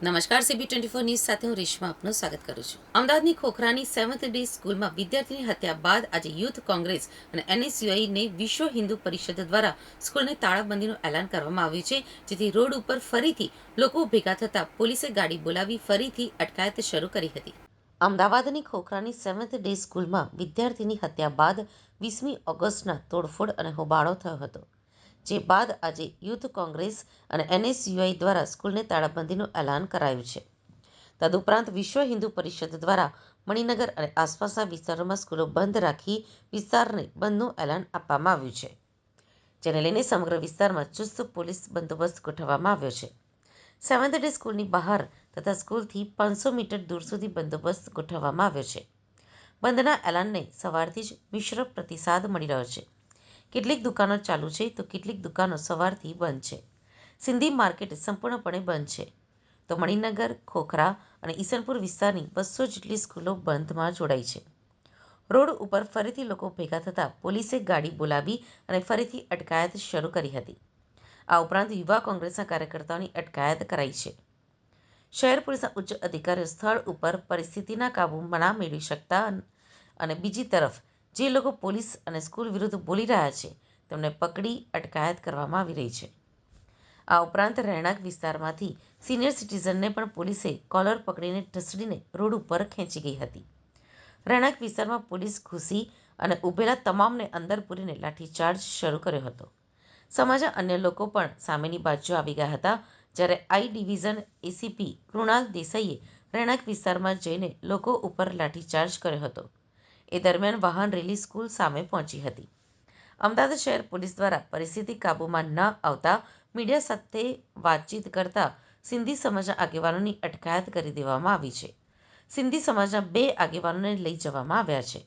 નમસ્કાર CB twenty four news સાથે હું રેશમા આપનું સ્વાગત કરું છું. અમદાવાદની ખોખરાની સેવન્થ ડે સ્કૂલમાં વિદ્યાર્થીની હત્યા બાદ આજે યુથ કોંગ્રેસ અને એનએસયુઆઈને વિશ્વ હિન્દુ પરિષદ દ્વારા સ્કૂલને તાળાબંધીનું એલાન કરવામાં આવ્યું છે, જેથી રોડ ઉપર ફરીથી લોકો ભેગા થતા પોલીસે ગાડી બોલાવી ફરીથી અટકાયત શરૂ કરી હતી. અમદાવાદની ખોખરાની સેવન્થ ડે સ્કૂલમાં વિદ્યાર્થીની હત્યા બાદ વીસમી ઓગસ્ટના તોડફોડ અને હોબાળો થયો હતો. જે બાદ આજે યુથ કોંગ્રેસ અને એનએસયુઆઈ દ્વારા સ્કૂલને તાળાબંધીનું એલાન કરાયું છે. તદુપરાંત વિશ્વ હિન્દુ પરિષદ દ્વારા મણિનગર અને આસપાસના વિસ્તારોમાં સ્કૂલો બંધ રાખી વિસ્તારને બંધનું એલાન આપવામાં આવ્યું છે, જેને લઈને સમગ્ર વિસ્તારમાં ચુસ્ત પોલીસ બંદોબસ્ત ગોઠવવામાં આવ્યો છે. સેવન્થ ડે સ્કૂલની બહાર તથા સ્કૂલથી પાંચસો મીટર દૂર સુધી બંદોબસ્ત ગોઠવવામાં આવ્યો છે. બંધના એલાનને સવારથી જ મિશ્ર પ્રતિસાદ મળી રહ્યો છે. કેટલીક દુકાનો ચાલુ છે તો કેટલીક દુકાનો સવારથી બંધ છે. સિંધી માર્કેટ સંપૂર્ણપણે બંધ છે. તો મણિનગર ખોખરા અને ઈસનપુર વિસ્તારની બસો જેટલી સ્કૂલો બંધમાં જોડાઈ છે. રોડ ઉપર ફરીથી લોકો ભેગા થતાં પોલીસે ગાડી બોલાવી અને ફરીથી અટકાયત શરૂ કરી હતી. આ ઉપરાંત યુવા કોંગ્રેસના કાર્યકર્તાઓની અટકાયત કરાઈ છે. શહેર પોલીસના ઉચ્ચ અધિકારીઓ સ્થળ ઉપર પરિસ્થિતિના કાબૂમાં ના મેળવી શકતા અને બીજી તરફ જે લોકો પોલીસ અને સ્કૂલ વિરુદ્ધ બોલી રહ્યા છે, તેમને પકડી અટકાયત કરવામાં આવી રહી છે. આ ઉપરાંત રહેણાંક વિસ્તારમાંથી સિનિયર સિટીઝનને પણ પોલીસે કોલર પકડીને ઢસડીને રોડ ઉપર ખેંચી ગઈ હતી. રહેણાંક વિસ્તારમાં પોલીસ ઘૂસી અને ઊભેલા તમામને અંદર પૂરીને લાઠીચાર્જ શરૂ કર્યો હતો. સમાજના અન્ય લોકો પણ સામેની બાજુ આવી ગયા હતા, જ્યારે આઈ ડિવિઝન એસીપી કૃણાલ દેસાઈએ રહેણાંક વિસ્તારમાં જઈને લોકો ઉપર લાઠીચાર્જ કર્યો હતો. એ દરમિયાન વાહન રેલી સ્કૂલ સામે પહોંચી હતી. અમદાવાદ શહેર પોલીસ દ્વારા પરિસ્થિતિ કાબૂમાં ન આવતા મીડિયા સાથે વાતચીત કરતા સિંધી સમાજના આગેવાનોની અટકાયત કરી દેવામાં આવી છે. સિંધી સમાજના બે આગેવાનોને લઈ જવામાં આવ્યા છે.